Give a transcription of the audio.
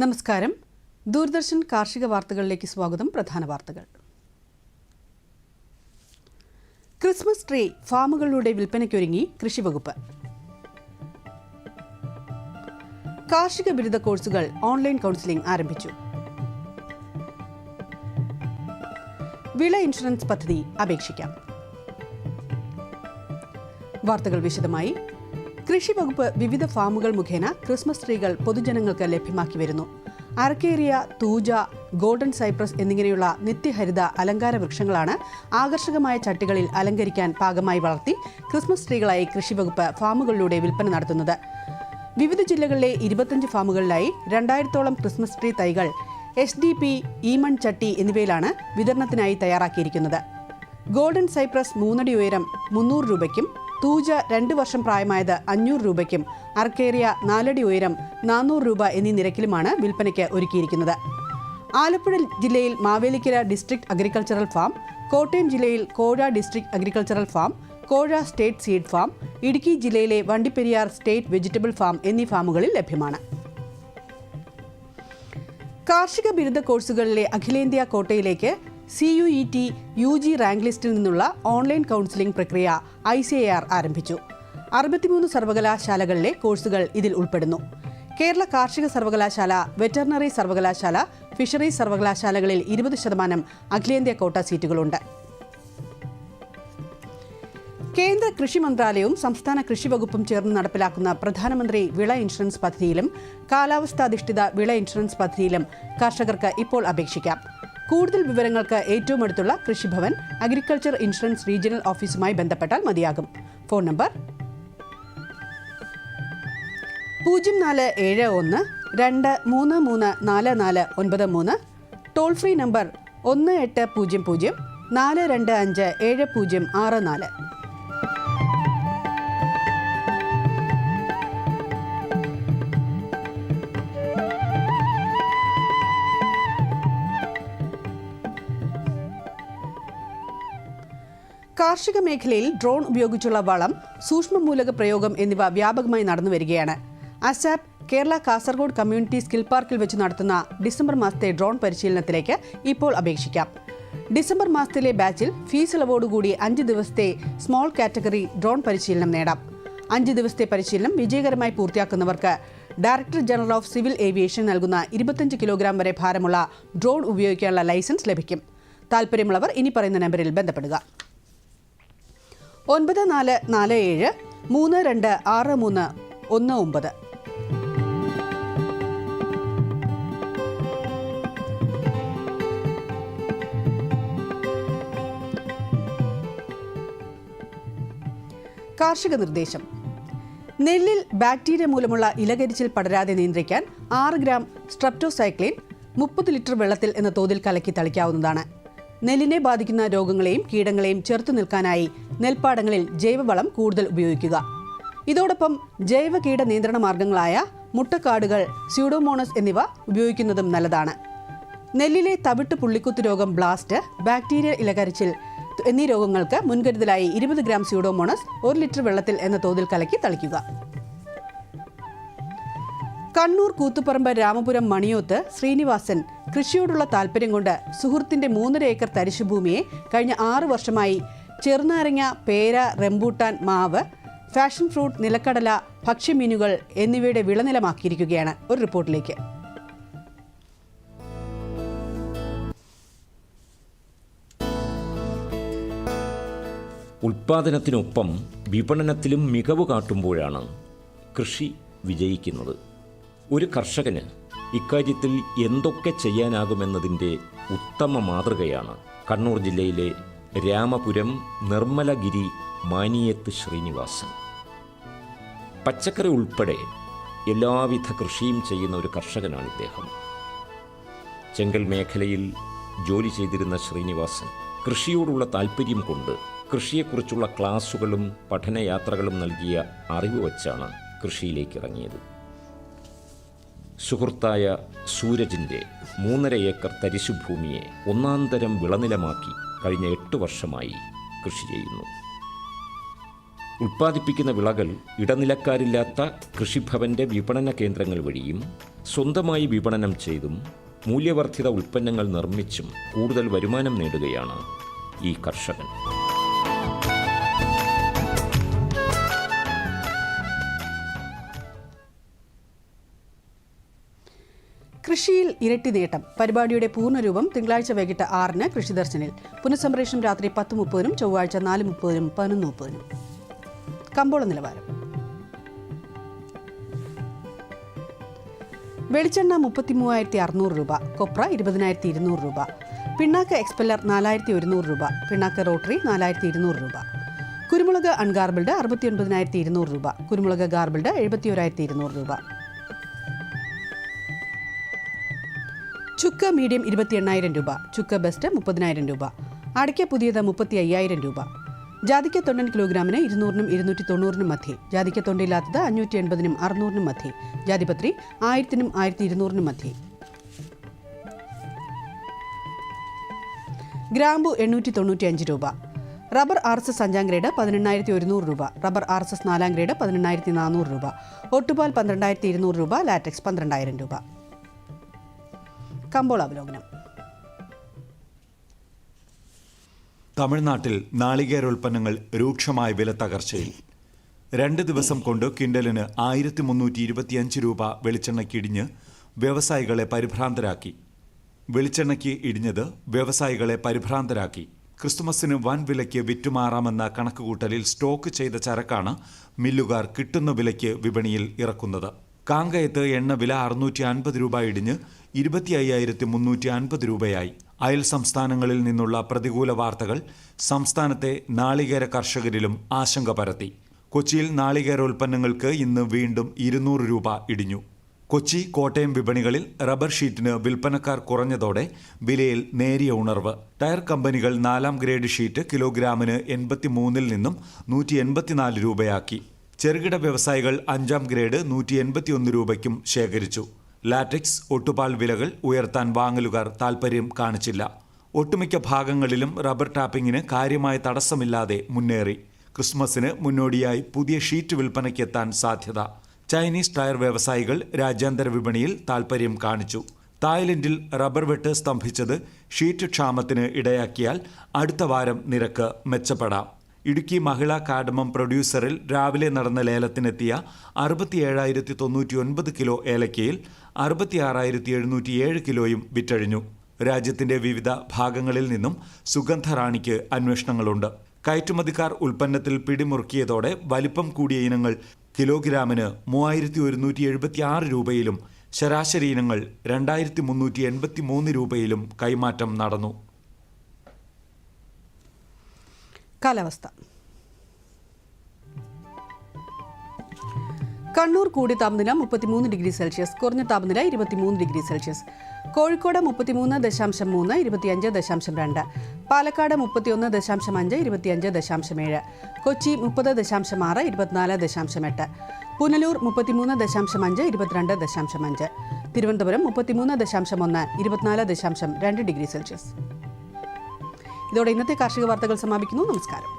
നമസ്കാരം. ദൂരദർശൻ കാർഷിക വാർത്തകളിലേക്ക് സ്വാഗതം. പ്രധാന വാർത്തകൾ. ക്രിസ്മസ് ട്രീ ഫാമുകളിലൂടെ വിൽപ്പനയ്ക്കൊരുങ്ങി കൃഷിവകുപ്പ് കാർഷിക ബിരുദ കോഴ്സുകൾ ഓൺലൈൻ കൗൺസിലിംഗ് ആരംഭിച്ചു. വിള ഇൻഷുറൻസ് പദ്ധതി അപേക്ഷിക്കാം. വാർത്തകൾ വിശദമായി കൃഷി വകുപ്പ് വിവിധ ഫാമുകൾ മുഖേന ക്രിസ്മസ് ട്രീകൾ പൊതുജനങ്ങൾക്ക് ലഭ്യമാക്കി വരുന്നു. അർക്കേറിയ തൂജ ഗോൾഡൻ സൈപ്രസ് എന്നിങ്ങനെയുള്ള നിത്യഹരിത അലങ്കാര വൃക്ഷങ്ങളാണ് ആകർഷകമായ ചട്ടികളിൽ അലങ്കരിക്കാൻ പാകമായി വളർത്തി ക്രിസ്മസ് ട്രീകളായി കൃഷി വകുപ്പ് ഫാമുകളിലൂടെ വിൽപ്പന നടത്തുന്നത്. വിവിധ ജില്ലകളിലെ ഇരുപത്തഞ്ച് ഫാമുകളിലായി രണ്ടായിരത്തോളം ക്രിസ്മസ് ട്രീ തൈകൾ എസ് ഡി പി ഈമൺ ചട്ടി എന്നിവയിലാണ് വിതരണത്തിനായി തയ്യാറാക്കിയിരിക്കുന്നത്. ഗോൾഡൻ സൈപ്രസ് മൂന്നടി ഉയരം മുന്നൂറ് രൂപയ്ക്കും തൂജ രണ്ട് വർഷം പ്രായമായത് അഞ്ഞൂറ് രൂപയ്ക്കും അർക്കേറിയ നാലടി ഉയരം നാനൂറ് രൂപ എന്നീ നിരക്കിലുമാണ് വിൽപ്പനയ്ക്ക് ഒരുക്കിയിരിക്കുന്നത്. ആലപ്പുഴ ജില്ലയിൽ Mavelikkara district agricultural farm Kottayam ജില്ലയിൽ Kozha district agricultural farm Kozha state seed farm Idukki ജില്ലയിലെ വണ്ടിപ്പെരിയാർ സ്റ്റേറ്റ് വെജിറ്റബിൾ ഫാം എന്നീ ഫാമുകളിൽ ലഭ്യമാണ്. കാർഷിക ബിരുദ കോഴ്സുകളിലെ അഖിലേന്ത്യാ കോട്ടയിലേക്ക് C U E T U G rank ലിസ്റ്റിൽ നിന്നുള്ള ഓൺലൈൻ കൗൺസിലിംഗ് പ്രക്രിയ ഐ സി എ ആർ ആരംഭിച്ചു. അറുപത്തിമൂന്ന് സർവകലാശാലകളിലെ കോഴ്സുകൾ ഇതിൽ ഉൾപ്പെടുന്നു. കേരള കാർഷിക സർവകലാശാല വെറ്ററിനറി സർവകലാശാല ഫിഷറീസ് സർവകലാശാലകളിൽ ഇരുപത് ശതമാനം അഖിലേന്ത്യാ കോട്ട സീറ്റുകളുണ്ട്. കേന്ദ്ര കൃഷി മന്ത്രാലയവും സംസ്ഥാന കൃഷി വകുപ്പും ചേർന്ന് നടപ്പിലാക്കുന്ന പ്രധാനമന്ത്രി വിള ഇൻഷുറൻസ് പദ്ധതിയിലും കാലാവസ്ഥാധിഷ്ഠിത വിള ഇൻഷുറൻസ് പദ്ധതിയിലും കർഷകർക്ക് ഇപ്പോൾ അപേക്ഷിക്കാം. കൂടുതൽ വിവരങ്ങൾക്ക് ഏറ്റവും അടുത്തുള്ള കൃഷിഭവൻ അഗ്രികൾച്ചർ ഇൻഷുറൻസ് റീജിയണൽ ഓഫീസുമായി ബന്ധപ്പെട്ടാൽ മതിയാകും. ഫോൺ നമ്പർ പൂജ്യം നാല് ഏഴ് ഒന്ന് രണ്ട് മൂന്ന് മൂന്ന് നാല് നാല് ഒൻപത് മൂന്ന് ടോൾ ഫ്രീ നമ്പർ ഒന്ന് എട്ട് പൂജ്യം പൂജ്യം നാല് രണ്ട് അഞ്ച് ഏഴ് പൂജ്യം ആറ് നാല്. കാർഷിക മേഖലയിൽ ഡ്രോൺ ഉപയോഗിച്ചുള്ള വളം സൂക്ഷ്മമൂലക പ്രയോഗം എന്നിവ വ്യാപകമായി നടന്നു വരികയാണ്. ASAP Kerala Kasaragod community skill പാർക്കിൽ വെച്ച് നടത്തുന്ന ഡിസംബർ മാസത്തെ ഡ്രോൺ പരിശീലനത്തിലേക്ക് ഇപ്പോൾ അപേക്ഷിക്കാം. ഡിസംബർ മാസത്തിലെ ബാച്ചിൽ ഫീസ് ഇളവോടുകൂടി അഞ്ച് ദിവസത്തെ സ്മോൾ കാറ്റഗറി ഡ്രോൺ പരിശീലനം നേടാം. അഞ്ച് ദിവസത്തെ പരിശീലനം വിജയകരമായി പൂർത്തിയാക്കുന്നവർക്ക് director general of civil aviation നൽകുന്ന ഇരുപത്തഞ്ച് കിലോഗ്രാം വരെ ഭാരമുള്ള ഡ്രോൺ ഉപയോഗിക്കാനുള്ള ലൈസൻസ് ലഭിക്കും. താൽപ്പര്യമുള്ളവർ ഇനി പറയുന്ന നമ്പറിൽ ബന്ധപ്പെടുക. ഒൻപത് നാല് നാല് ഏഴ് മൂന്ന് രണ്ട് ആറ് മൂന്ന് ഒന്ന് ഒമ്പത്. കാർഷിക നിർദ്ദേശം. നെല്ലിൽ ബാക്ടീരിയ മൂലമുള്ള ഇലകരിച്ചിൽ പടരാതെ നിയന്ത്രിക്കാൻ ആറ് ഗ്രാം സ്ട്രപ്റ്റോസൈക്ലിൻ മുപ്പത് ലിറ്റർ വെള്ളത്തിൽ എന്ന തോതിൽ കലക്കി തളിക്കാവുന്നതാണ്. നെല്ലിനെ ബാധിക്കുന്ന രോഗങ്ങളെയും കീടങ്ങളെയും ചെറുത്തു നിൽക്കാനായി നെൽപ്പാടങ്ങളിൽ ജൈവവളം കൂടുതൽ ഉപയോഗിക്കുക. ഇതോടൊപ്പം ജൈവ കീട നിയന്ത്രണ മാർഗങ്ങളായ മുട്ടക്കാടുകൾ സ്യൂഡോമോണസ് എന്നിവ ഉപയോഗിക്കുന്നതും നല്ലതാണ്. നെല്ലിലെ തവിട്ട് പുള്ളിക്കുത്ത് രോഗം ബ്ലാസ്റ്റ് ബാക്ടീരിയ ഇലകരിച്ചിൽ എന്നീ രോഗങ്ങൾക്ക് മുൻകരുതലായി ഇരുപത് ഗ്രാം സ്യൂഡോമോണസ് ഒരു ലിറ്റർ വെള്ളത്തിൽ എന്ന തോതിൽ കലക്കി തളിക്കുക. കണ്ണൂർ കൂത്തുപറമ്പ് രാമപുരം മണിയോത്ത് ശ്രീനിവാസൻ കൃഷിയോടുള്ള താല്പര്യം കൊണ്ട് സുഹൃത്തിന്റെ മൂന്നര ഏക്കർ തരിശുഭൂമിയെ കഴിഞ്ഞ ആറ് വർഷമായി ചെറുനാരങ്ങ പേര റെമ്പൂട്ടാൻ മാവ് ഫാഷൻ ഫ്രൂട്ട് നിലക്കടല ഭക്ഷ്യമീനുകൾ എന്നിവയുടെ വിളനിലമാക്കിയിരിക്കുകയാണ്. ഒരു റിപ്പോർട്ടിലേക്ക്. ഉൽപാദനത്തിനൊപ്പം വിപണനത്തിലും മികവ് കാട്ടുമ്പോഴാണ് കൃഷി വിജയിക്കുന്നത്. ഒരു കർഷകന് ഇക്കാര്യത്തിൽ എന്തൊക്കെ ചെയ്യാനാകുമെന്നതിന്റെ ഉത്തമ മാതൃകയാണ് കണ്ണൂർ ജില്ലയിലെ രാമപുരം നിർമ്മലഗിരി മാനിയത്ത് ശ്രീനിവാസൻ. പച്ചക്കറി ഉൾപ്പെടെ എല്ലാവിധ കൃഷിയും ചെയ്യുന്ന ഒരു കർഷകനാണ് ഇദ്ദേഹം. ചെങ്കൽ മേഖലയിൽ ജോലി ചെയ്തിരുന്ന ശ്രീനിവാസൻ കൃഷിയോടുള്ള താല്പര്യം കൊണ്ട് കൃഷിയെക്കുറിച്ചുള്ള ക്ലാസുകളും പഠനയാത്രകളും നൽകിയ അറിവ് വച്ചാണ് കൃഷിയിലേക്ക് ഇറങ്ങിയത്. സുഹൃത്തായ സൂരജിന്റെ മൂന്നര ഏക്കർ തരിശുഭൂമിയെ ഒന്നാന്തരം വിളനിലമാക്കി കഴിഞ്ഞ എട്ട് വർഷമായി കൃഷി ചെയ്യുന്നു. ഉൽപ്പാദിപ്പിക്കുന്ന വിളകൾ ഇടനിലക്കാരില്ലാത്ത കൃഷിഭവന്റെ വിപണന കേന്ദ്രങ്ങൾ വഴിയും സ്വന്തമായി വിപണനം ചെയ്തും മൂല്യവർദ്ധിത ഉൽപ്പന്നങ്ങൾ നിർമ്മിച്ചും കൂടുതൽ വരുമാനം നേടുകയാണ് ഈ കർഷകൻ. കൃഷിയിൽ ഇരട്ടി നേട്ടം. പരിപാടിയുടെ പൂർണരൂപം തിങ്കളാഴ്ച വൈകിട്ട് ആറിന് കൃഷിദർശനിൽ പുനഃസംപ്രേഷണം രാത്രി പത്ത് മുപ്പതിനും ചൊവ്വാഴ്ച നാല് മുപ്പതിനും പതിനൊന്ന് മുപ്പതിനും. കമ്പോള നിലവാരം. വെളിച്ചെണ്ണ മുപ്പത്തി മൂവായിരത്തി അറുന്നൂറ് രൂപ കൊപ്ര ഇരുപതിനായിരത്തി ഇരുന്നൂറ് രൂപ പിണ്ണാക്ക് എക്സ്പെല്ലർ നാലായിരത്തി ഒരുന്നൂറ് രൂപ പിണ്ണാക്ക് റോട്ടറി നാലായിരത്തി ഇരുന്നൂറ് രൂപ. കുരുമുളക് അൺഗാർബിൾഡ് അറുപത്തി ഒൻപതിനായിരത്തി ഇരുന്നൂറ് രൂപ കുരുമുളക് ഗാർബിൾഡ് എഴുപത്തി ഒരായിരത്തി ഇരുന്നൂറ് രൂപ. ചുക്ക് മീഡിയം ഇരുപത്തി എണ്ണായിരം രൂപ ചുക്ക് ബെസ്റ്റ് മുപ്പതിനായിരം രൂപ അടയ്ക്ക പുതിയത് മുപ്പത്തി അയ്യായിരം രൂപ. ജാതിക്ക തൊണ്ടൻ കിലോഗ്രാമിന് ഇരുന്നൂറിനും ഇരുന്നൂറ്റി തൊണ്ണൂറിനും മധ്യേ. ജാതിക്ക തൊണ്ടില്ലാത്തത് അഞ്ഞൂറ്റി എൺപതിനും അറുന്നൂറിനും മധ്യേ. ജാതിപത്രി ആയിരത്തിനും ആയിരത്തി ഇരുന്നൂറിനും മധ്യേ. ഗ്രാമ്പു എണ്ണൂറ്റി തൊണ്ണൂറ്റി അഞ്ച് രൂപ. റബ്ബർ ആർ എസ് എസ് അഞ്ചാം ഗ്രേഡ് പതിനെണ്ണായിരത്തി ഒരുന്നൂറ് രൂപ. റബ്ബർ ആർ എസ് എസ് നാലാം ഗ്രേഡ് പതിനെണ്ണായിരത്തി നാനൂറ് രൂപ. ഒട്ടുപാൽ പന്ത്രണ്ടായിരത്തി ഇരുന്നൂറ് രൂപ. ലാറ്റക്സ് പന്ത്രണ്ടായിരം രൂപ. കമ്പോള അവലോകനം. തമിഴ്നാട്ടിൽ നാളികേരോൽപ്പന്നങ്ങൾ രൂക്ഷമായ വില തകർച്ചയിൽ. രണ്ട് ദിവസം കൊണ്ട് കിൻഡലിന് ആയിരത്തി മുന്നൂറ്റി ഇരുപത്തിയഞ്ച് രൂപ വെളിച്ചെണ്ണയ്ക്ക് ഇടിഞ്ഞ് വ്യവസായികളെ പരിഭ്രാന്തരാക്കി. വെളിച്ചെണ്ണയ്ക്ക് ഇടിഞ്ഞത് വ്യവസായികളെ പരിഭ്രാന്തരാക്കി. ക്രിസ്തുമസിന് വൻ വിലയ്ക്ക് വിറ്റുമാറാമെന്ന കണക്കുകൂട്ടലിൽ സ്റ്റോക്ക് ചെയ്ത ചരക്കാണ് മില്ലുകാർ കിട്ടുന്ന വിലയ്ക്ക് വിപണിയിൽ ഇറക്കുന്നത്. കാങ്കയത്ത് എണ്ണ വില അറുന്നൂറ്റി അൻപത് രൂപ ഇടിഞ്ഞ് ഇരുപത്തി അയ്യായിരത്തി മുന്നൂറ്റി അൻപത് രൂപയായി. അയൽ സംസ്ഥാനങ്ങളിൽ നിന്നുള്ള പ്രതികൂല വാർത്തകൾ സംസ്ഥാനത്തെ നാളികേര കർഷകരിലും ആശങ്ക പരത്തി. കൊച്ചിയിൽ നാളികേര ഉൽപ്പന്നങ്ങൾക്ക് ഇന്ന് വീണ്ടും ഇരുന്നൂറ് രൂപ ഇടിഞ്ഞു. കൊച്ചി കോട്ടയം വിപണികളിൽ റബ്ബർ ഷീറ്റിന് വിൽപ്പനക്കാർ കുറഞ്ഞതോടെ വിലയിൽ നേരിയ ഉണർവ്. ടയർ കമ്പനികൾ നാലാം ഗ്രേഡ് ഷീറ്റ് കിലോഗ്രാമിന് എൺപത്തിമൂന്നിൽ നിന്നും നൂറ്റി എൺപത്തിനാല് രൂപയാക്കി. ചെറുകിട വ്യവസായികൾ അഞ്ചാം ഗ്രേഡ് നൂറ്റി എൺപത്തിയൊന്ന് രൂപയ്ക്കും ശേഖരിച്ചു. ലാറ്റക്സ് ഒട്ടുപാൽ വിലകൾ ഉയർത്താൻ വാങ്ങലുകാർ താൽപ്പര്യം കാണിച്ചില്ല. ഒട്ടുമിക്ക ഭാഗങ്ങളിലും റബ്ബർ ടാപ്പിംഗിന് കാര്യമായ തടസ്സമില്ലാതെ മുന്നേറി. ക്രിസ്മസിന് മുന്നോടിയായി പുതിയ ഷീറ്റ് വിൽപ്പനയ്ക്കെത്താൻ സാധ്യത. ചൈനീസ് ടയർ വ്യവസായികൾ രാജ്യാന്തര വിപണിയിൽ താൽപ്പര്യം കാണിച്ചു. തായ്ലൻഡിൽ റബ്ബർ വെട്ട് സ്തംഭിച്ചത് ഷീറ്റ് ക്ഷാമത്തിന് ഇടയാക്കിയാൽ അടുത്ത വാരം നിരക്ക് മെച്ചപ്പെടാം. ഇടുക്കി മഹിളാ കാഡമം പ്രൊഡ്യൂസറിൽ രാവിലെ നടന്ന ലേലത്തിനെത്തിയ അറുപത്തിയേഴായിരത്തി തൊണ്ണൂറ്റി ഒൻപത് കിലോ ഏലക്കയിൽ അറുപത്തിയാറായിരത്തി എഴുന്നൂറ്റി ഏഴ് കിലോയും വിറ്റഴിഞ്ഞു. രാജ്യത്തിന്റെ വിവിധ ഭാഗങ്ങളിൽ നിന്നും സുഗന്ധറാണിക്ക് അന്വേഷണങ്ങളുണ്ട്. കയറ്റുമതിക്കാർ ഉൽപ്പന്നത്തിൽ പിടിമുറുക്കിയതോടെ വലിപ്പം കൂടിയ ഇനങ്ങൾ കിലോഗ്രാമിന് മൂവായിരത്തി ഒരുന്നൂറ്റി എഴുപത്തി ആറ് രൂപയിലും ശരാശരി ഇനങ്ങൾ രണ്ടായിരത്തി മുന്നൂറ്റി എൺപത്തി മൂന്ന് രൂപയിലും കൈമാറ്റം നടന്നു. കാലാവസ്ഥ. കണ്ണൂർ കൂടി താപനില മുപ്പത്തിമൂന്ന് ഡിഗ്രി സെൽഷ്യസ് കുറഞ്ഞ താപനില ഇരുപത്തിമൂന്ന് ഡിഗ്രി സെൽഷ്യസ്. കോഴിക്കോട് മുപ്പത്തിമൂന്ന് ദശാംശം മൂന്ന് ഇരുപത്തിയഞ്ച് ദശാംശം രണ്ട്. പാലക്കാട് മുപ്പത്തിയൊന്ന് ദശാംശം അഞ്ച് ഇരുപത്തിയഞ്ച് ദശാംശം ഏഴ്. കൊച്ചി മുപ്പത് ദശാംശം ആറ് ഇരുപത്തിനാല് ദശാംശം എട്ട്. പുനലൂർ മുപ്പത്തിമൂന്ന് ദശാംശം അഞ്ച് ഇരുപത്തിരണ്ട് ദശാംശം അഞ്ച്. തിരുവനന്തപുരം മുപ്പത്തിമൂന്ന് ദശാംശം ഒന്ന് ഇരുപത്തിനാല് ദശാംശം രണ്ട് ഡിഗ്രി സെൽഷ്യസ്. ഇതോടെ ഇന്നത്തെ കാർഷിക വാർത്തകൾ സമാപിക്കുന്നു. നമസ്കാരം.